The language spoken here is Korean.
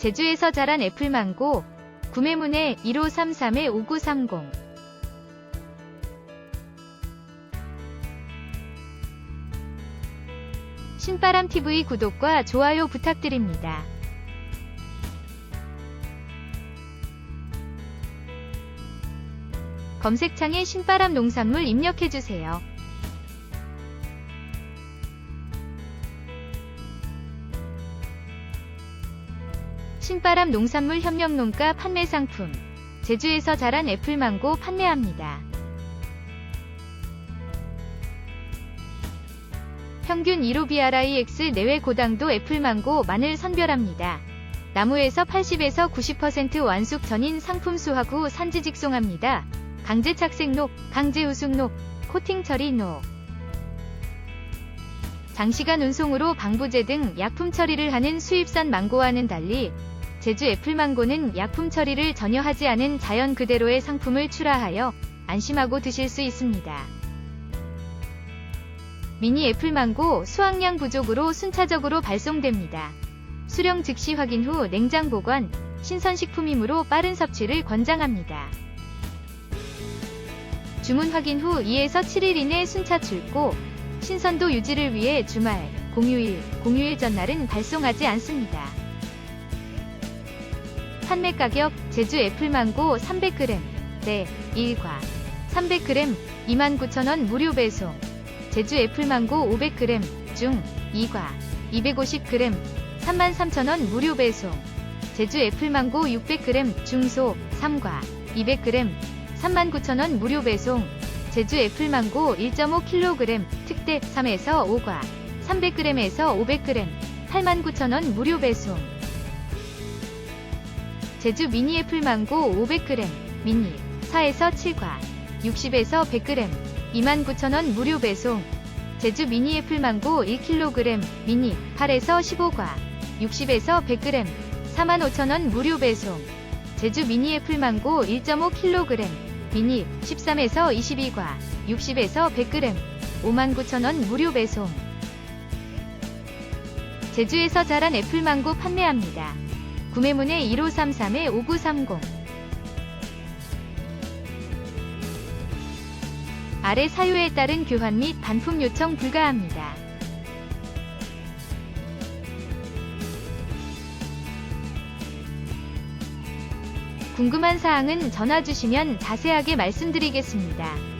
제주에서 자란 애플망고 구매문의 1533-5930 신바람TV 구독과 좋아요 부탁드립니다. 검색창에 신바람 농산물 입력해주세요. 신바람 농산물 협력 농가 판매 상품 제주에서 자란 애플망고 판매합니다. 평균 1호BRIX 내외 고당도 애플망고 마늘 선별합니다. 나무에서 80에서 90% 완숙 전인 상품 수확 후 산지 직송합니다. 강제 착색녹, 강제 우숙녹, 코팅 처리 녹. 장시간 운송으로 방부제 등 약품 처리를 하는 수입산 망고와는 달리 제주 애플망고는 약품 처리를 전혀 하지 않은 자연 그대로의 상품을 출하하여 안심하고 드실 수 있습니다. 미니 애플망고 수확량 부족으로 순차적으로 발송됩니다. 수령 즉시 확인 후 냉장 보관, 신선식품이므로 빠른 섭취를 권장합니다. 주문 확인 후 2에서 7일 이내 순차 출고, 신선도 유지를 위해 주말, 공휴일, 공휴일 전날은 발송하지 않습니다. 판매 가격 제주 애플망고 300g, 네, 1과 300g 29,000원 무료 배송. 제주 애플망고 500g 중 2과 250g 33,000원 무료 배송. 제주 애플망고 600g 중소 3과 200g 39,000원 무료 배송. 제주 애플망고 1.5kg 특대 3에서 5과 300g에서 500g 89,000원 무료 배송. 제주 미니 애플 망고 500g 미니 4에서 7과 60에서 100g 29,000원 무료 배송. 제주 미니 애플 망고 1kg 미니 8에서 15과 60에서 100g 45,000원 무료 배송. 제주 미니 애플 망고 1.5kg 미니 13에서 22과 60에서 100g 59,000원 무료 배송. 제주에서 자란 애플망고 판매합니다. 구매문의 1533-5930 아래 사유에 따른 교환 및 반품 요청 불가합니다. 궁금한 사항은 전화 주시면 자세하게 말씀드리겠습니다.